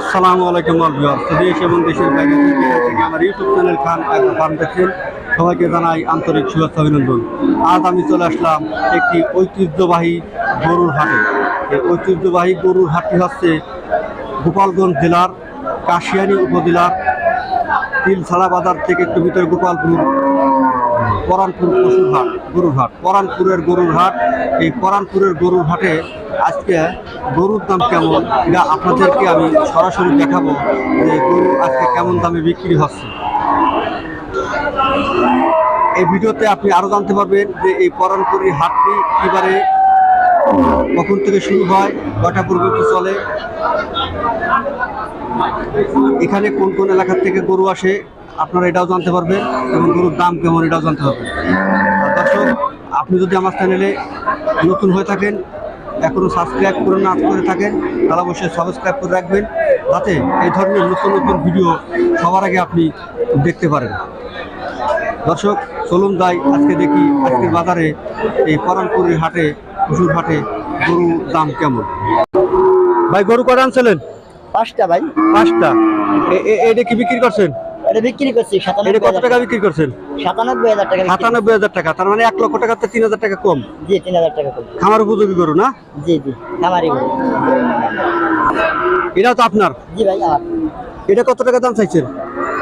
আসসালামু আলাইকুম ভিউয়ার্স। দেশ এবং দেশের বাইরে থেকে আমার ইউটিউব চ্যানেল খান ফার্ম দেখছেন। সবাইকে জানাই আন্তরিক শুভেচ্ছা অভিনন্দন। আজ আমি চলে আসলাম একটি ঐতিহ্যবাহী গরুর হাটে। এই ঐতিহ্যবাহী গরুর হাটটি হচ্ছে গোপালগঞ্জ জেলার কাশিয়ানী উপজেলার তিলছাড়া বাজার থেকে একটু ভিতরে গোপালপুর পরানপুর পশুর হাট গরুর হাট পরানপুরের গরুর হাট এই পরানপুরের গরুর হাটে আজকে গরুর দাম কেমন? এটা আপনাদেরকে আমি সরাসরি দেখাবো যে গরু আজকে কেমন দামে বিক্রি হচ্ছে। এই ভিডিওতে আপনি আরও জানতে পারবেন যে এই পরানপুরের হাটটি কিবারে কখন থেকে শুরু হয়, কটা পর্যন্ত চলে, এখানে কোন কোন এলাকার থেকে গরু আসে আপনারা এটাও জানতে পারবেন এবং গরুর দাম কেমন এটাও জানতে পারবেন আর দর্শক আপনি যদি আমার চ্যানেলে নতুন হয়ে থাকেন এখনও সাবস্ক্রাইব করে না করে থাকেন তাহলে অবশ্যই সাবস্ক্রাইব করে রাখবেন যাতে এই ধরনের নতুন নতুন ভিডিও সবার আগে আপনি দেখতে পারেন। দর্শক চলুন যাই আজকে দেখি আজকের বাজারে এই পরানপুরের হাটে পশুর হাটে গরুর দাম কেমন? ভাই গরু কটা আনছিলেন? পাঁচটা ভাই। পাঁচটা। এটা কি বিক্রি করছেন? এটা বিক্রি করছি এটা কত টাকা বিক্রি করছেন? সাতানব্বই হাজার টাকা সাতানব্বই হাজার টাকা তার মানে এক লক্ষ তিন হাজার টাকা কম। জি তিন হাজার টাকা করে খামার উপযোগী না? জি জি গরু। তো আপনার? জি ভাই আমার। এটা কত টাকা দাম চাইছেন?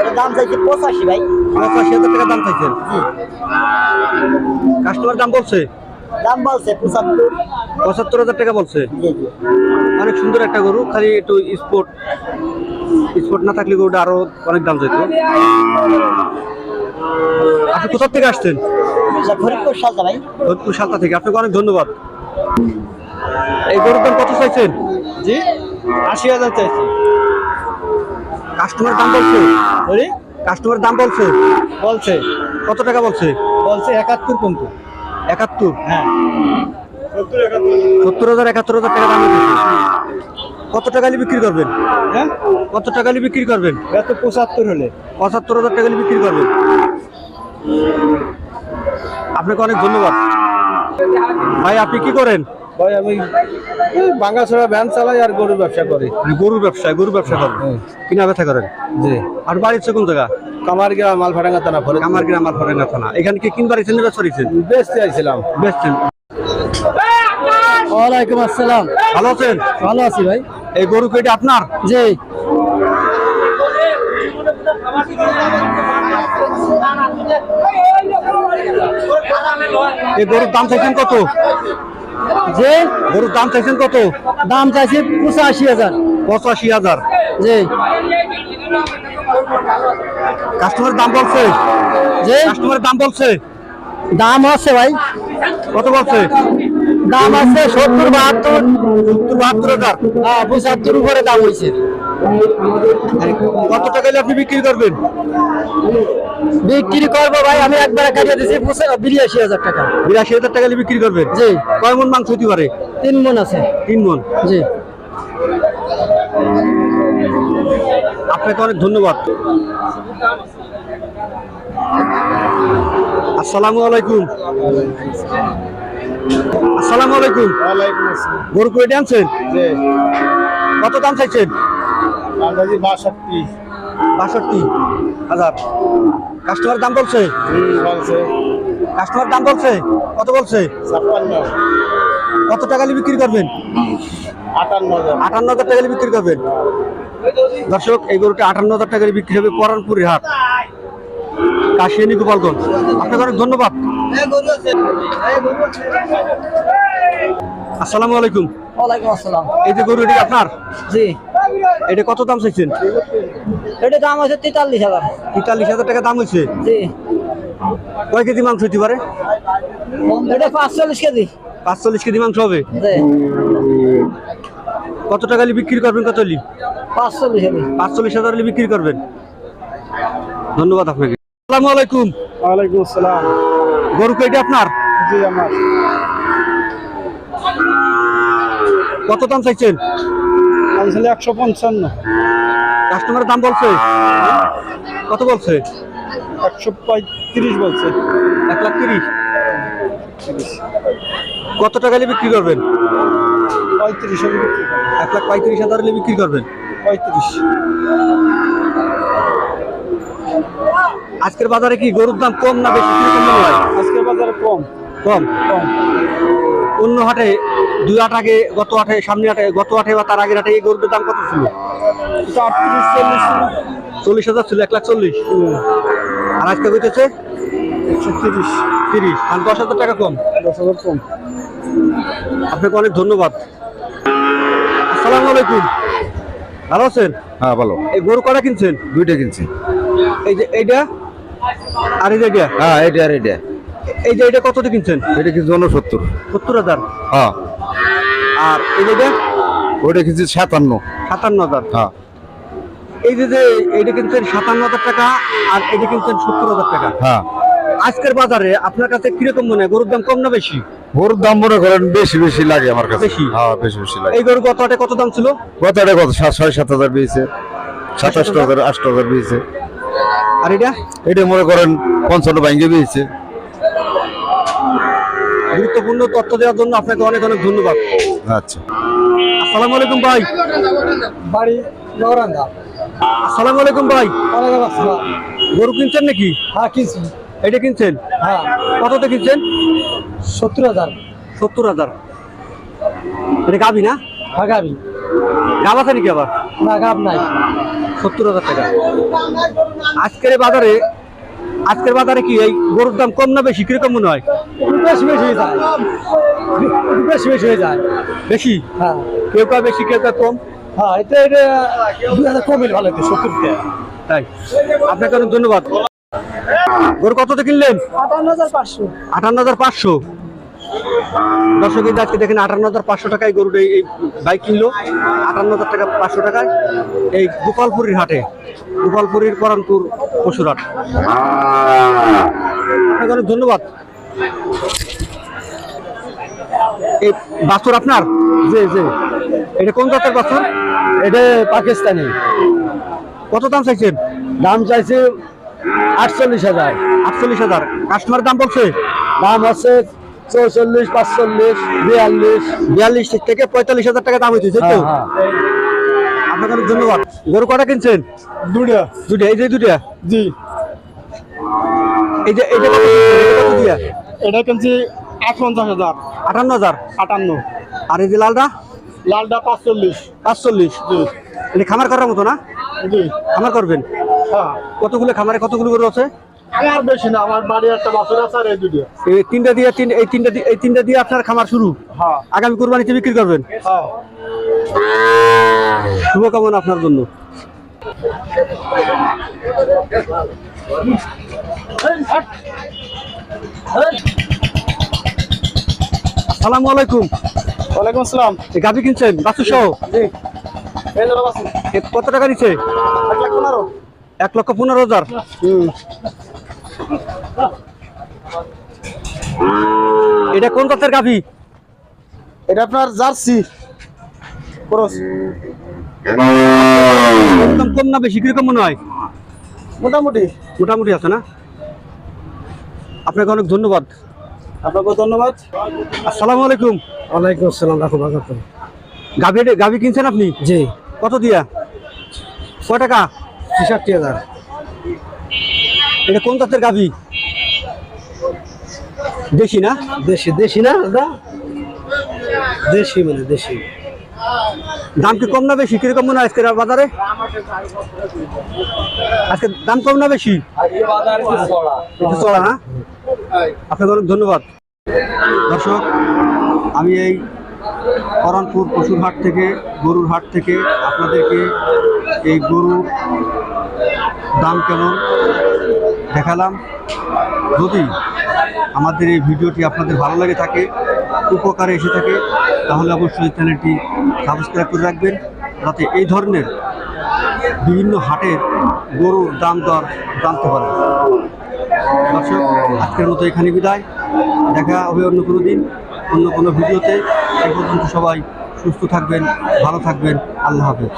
এটা দাম চাইছি পঁচাশি ভাই। পঁচাশি হাজার টাকা দাম চাইছেন? জি। কাস্টমার দাম বলছে? দাম বলছে পঁচাত্তর। পঁচাত্তর হাজার টাকা বলছে? অনেক সুন্দর একটা গরু খালি একটু স্পোর্ট। স্পোর্ট না থাকলে গরুটা আরও অনেক দাম যেত। আপনি কোথা থেকে আসছেন? এটা ফরিদপুর সালটা ভাই। ফরিদপুর সালতা থেকে। আপনাকে অনেক ধন্যবাদ। এই গরুর দাম কত চাইছেন? জি আশি হাজার চাইছি। কাস্টমার দাম বলছে? কাস্টমার দাম বলছে? বলছে। কত টাকা বলছে? বলছে একাত্তর পর্যন্ত। একাত্তর? হ্যাঁ। সত্তর হাজার একাত্তর হাজার টাকা দাম কত টাকা বিক্রি করবেন? হ্যাঁ? কত টাকা বিক্রি করবেন? এত পঁচাত্তর হলে। পঁচাত্তর হাজার টাকা বিক্রি করবেন। আপনাকে অনেক ধন্যবাদ। ভাই আপনি কি করেন? ভাই আমি বাঙ্গাছড়া ভ্যান চালাই আর গরুর ব্যবসা করি। মানে গরুর ব্যবসা গরুর ব্যবসা করেন? কিনা ব্যবসা করেন? জি। আর বাড়ির কোন জায়গা? কামার গ্রাম মালফাডাঙ্গা থানা পরে। আমার গ্রাম থানা। এখানে কি কিনবার ইচ্ছেন না সরিয়েছেন বেচতে আইছিলাম। বেচছেন। ওয়ালাইকুম আসসালাম। ভালো আছেন? ভালো আছি ভাই। এই গরু কেটে আপনার? জি। এই গরুর দাম চাইছেন কত? যে গরুর দাম চাইছেন কত? দাম চাইছি পঁচাশি হাজার। পঁচাশি হাজার। জি। কাস্টমার দাম বলছে? যে কাস্টমার দাম বলছে? দাম আছে ভাই। কত বলছে? দাম আছে সত্তর বাহাত্তর। সত্তর বাহাত্তর হাজার হ্যাঁ পঁচাত্তর উপরে দাম হয়েছে কত টাকা আপনি বিক্রি করবেন? বিক্রি করব ভাই আমি একবার কাটিয়ে দিয়েছি বিরাশি হাজার টাকা। বিরাশি হাজার টাকা বিক্রি করবেন? জি। কয় মন মাংস হতে পারে? তিন মন আছে। তিন মন? জি। আপনাকে অনেক ধন্যবাদ। আসসালামু আলাইকুম। আসসালামু আলাইকুম। গরু কয়টা আনছেন কত দাম চাইছেন? বাষট্টি। বাষট্টি হাজার। কাস্টমার দাম বলছে? কাস্টমার দাম বলছে? কত বলছে? কত টাকা বিক্রি করবেন? আটান্ন হাজার। টাকা বিক্রি করবেন। দর্শক এই গরুটা আটান্ন হাজার টাকা বিক্রি হবে পরানপুরের হাট। কাশিয়ানি গোপালগঞ্জ। আপনাকে অনেক ধন্যবাদ। আসসালামু আলাইকুম। ওয়ালাইকুম আসসালাম। এই যে গরু এটি আপনার? জি। এটা কত দাম চাইছেন? এটা দাম আছে তেতাল্লিশ হাজার। তেতাল্লিশ হাজার টাকা দাম হয়েছে? জি। কয় কেজি মাংস হতে পারে? এটা পাঁচচল্লিশ কেজি। পাঁচচল্লিশ কেজি মাংস হবে? কত টাকা বিক্রি করবেন কত হলে? পাঁচচল্লিশ পাঁচচল্লিশ হাজার বিক্রি করবেন। ধন্যবাদ আপনাকে। আসসালামু আলাইকুম। ওয়ালাইকুম আসসালাম। গরু কয়টা আপনার? জি আমার। কত দাম চাইছেন? একশো পঞ্চান্ন। কাস্টমারের দাম বলছে? কত বলছে? একশো পঁয়ত্রিশ বলছে। এক লাখ তিরিশ। কত টাকা হলে বিক্রি করবেন? পঁয়ত্রিশ। এক লাখ পঁয়ত্রিশ হাজার বিক্রি করবেন। পঁয়ত্রিশ। আজকের বাজারে কি গরুর দাম কম না বেশি? কীরকম মনে হয়? আজকের বাজারে কম। কম? কম। অন্য হাটে দুই হাট আগে গত হাটে সামনে হাটে গত হাটে বা তার আগের হাটে এই গরুর দাম কত ছিল? চল্লিশ চল্লিশ হাজার ছিল এক লাখ চল্লিশ। আর আজকে হইতেছে তিরিশ তিরিশ। আর দশ হাজার টাকা কম? দশ হাজার কম। আপনাকে অনেক ধন্যবাদ। আসসালামু আলাইকুম। ভালো আছেন? হ্যাঁ ভালো। এই গরু কটা কিনছেন? দুইটা কিনছি। এই যে এইটা? আর এই হ্যাঁ এটা আর এটা এই যে কততে কিনছেন? এটা উনসত্তর সত্তর হাজার? হ্যাঁ। আর এই যে কিনছি সাতান্ন। সাতান্ন হাজার। হ্যাঁ। এই যে যে এইটা কিনছেন সাতান্ন হাজার টাকা আর এইটা কিনছেন সত্তর হাজার টাকা। হ্যাঁ। আজকের বাজারে আপনার কাছে কীরকম মনে হয়? গরুর দাম কম না বেশি? গরুর দাম মনে করেন বেশি বেশি লাগে আমার কাছে। বেশি? হ্যাঁ বেশি বেশি লাগে। এই গরু গত হাটে কত দাম ছিল? এটা কত? ছয় সাত হাজার পেয়েছে সাতাশ হাজার আট হাজার আর এটা? এটা মনে করেন পঞ্চান্ন ব্যাঙ্গে পেয়েছে গুরুত্বপূর্ণ তথ্য দেওয়ার জন্য আপনাকে অনেক অনেক ধন্যবাদ। আচ্ছা। আসসালামু আলাইকুম ভাই। বাড়ি নগরান্দা। আসসালামু আলাইকুম ভাই। ওয়ালাইকুম আসসালাম। গরু কিনছেন নাকি? হ্যাঁ কিনছি। এটা কিনছেন? হ্যাঁ। কততে কিনছেন? সত্তর হাজার। সত্তর হাজার। এটা গাবি না? হ্যাঁ গাবি গাব আছে নাকি আবার? না গাব নাই। সত্তর হাজার টাকা। আজকের বাজারে আজকের বাজারে কি এই গরুর দাম কম না বেশি? কীরকম মনে হয়? বেশি বেশি হয়ে যায়। বেশি বেশি হয়ে যায়। বেশি? হ্যাঁ। কেউ কা বেশি কেউ কা কম? হ্যাঁ এটা এটা দুই হাজার ভালো হতো সত্তর তাই। আপনাকে অনেক ধন্যবাদ। গরু কততে কিনলেন? আটান্ন হাজার পাঁচশো। আটান্ন হাজার পাঁচশো। দর্শক এই আজকে দেখেন আটান্ন হাজার পাঁচশো টাকায় গরুর এই বাইক কিনলো। আটান্ন হাজার টাকা পাঁচশো টাকায় এই গোপালপুরীর হাটে গোপালপুরীর পরানপুর পশুর হাট। অনেক ধন্যবাদ। এই বাছুর আপনার? জি জি। এটা কোন জাতের বাছুর? এটা পাকিস্তানি। কত দাম চাইছেন? দাম চাইছে আটচল্লিশ হাজার। আটচল্লিশ হাজার। কাস্টমার দাম বলছে? দাম আছে চৌচল্লিশ পাঁচচল্লিশ বিয়াল্লিশ। বিয়াল্লিশ থেকে পঁয়তাল্লিশ হাজার টাকা দাম হয়েছে তো? হ্যাঁ, আপনাকে ধন্যবাদ। গরু কটা কিনছেন? দুটা দুটা এই যে দুটা জি। এই যে? এটা এটা কিনছি আট পঞ্চাশ হাজার। আটান্ন হাজার? আটান্ন। আর এই যে লালটা? লালটা পাঁচচল্লিশ। পাঁচচল্লিশ। জি। এটা খামার করার মতো না? জি। খামার করবেন? হ্যাঁ। কতগুলো খামারে কতগুলো গরু আছে? আমার বেশি না আমার বাড়ি একটা বছর আছে আর এই দুটো এই তিনটা দিয়ে তিন এই তিনটা দিয়ে এই তিনটা দিয়ে আপনার খামার শুরু? হ্যাঁ। আগামী কোরবানিতে বিক্রি করবেন? হ্যাঁ। শুভকামনা আপনার জন্য। আসসালামু আলাইকুম। ওয়ালাইকুম আসসালাম। এই গাভি কিনছেন? বাসু সহ? জি। কত টাকা নিচ্ছে এক লক্ষ পনেরো হাজার। হুম। এটা কোন জাতের গাভি? এটা আপনার জার্সি। ক্রস। একদম কম না বেশি? কীরকম মনে হয়? মোটামুটি। মোটামুটি আছে না? আপনাকে অনেক ধন্যবাদ। আপনাকে ধন্যবাদ। আসসালামু আলাইকুম। ওয়ালাইকুম আসসালাম রাখো বাগাত গাভি গাভি কিনছেন আপনি? জি। কত দিয়া? কয় টাকা? ছেষট্টি হাজার। এটা কোন জাতের গাভি? দেশি না? দেশি দেশি না দাদা? দেশি মানে দেশি। দাম কি কম না বেশি? কীরকম মনে হয় আজকের বাজারে? আজকে দাম কম না বেশি? চড়া। না আপনাকে অনেক ধন্যবাদ। দর্শক আমি এই করণপুর পশুর হাট থেকে গরুর হাট থেকে আপনাদেরকে এই গরুর দাম কেমন? দেখালাম। যদি আমাদের এই ভিডিওটি আপনাদের ভালো লাগে থাকে, উপকারে এসে থাকে, তাহলে অবশ্যই চ্যানেলটি সাবস্ক্রাইব করে রাখবেন, যাতে এই ধরনের বিভিন্ন হাটের গরুর দাম দর জানতে পারেন। দর্শক, আজকের মতো এখানে বিদায়। দেখা হবে অন্য কোনো দিন, অন্য কোনো ভিডিওতে। সে পর্যন্ত সবাই সুস্থ থাকবেন, ভালো থাকবেন। আল্লাহ হাফেজ।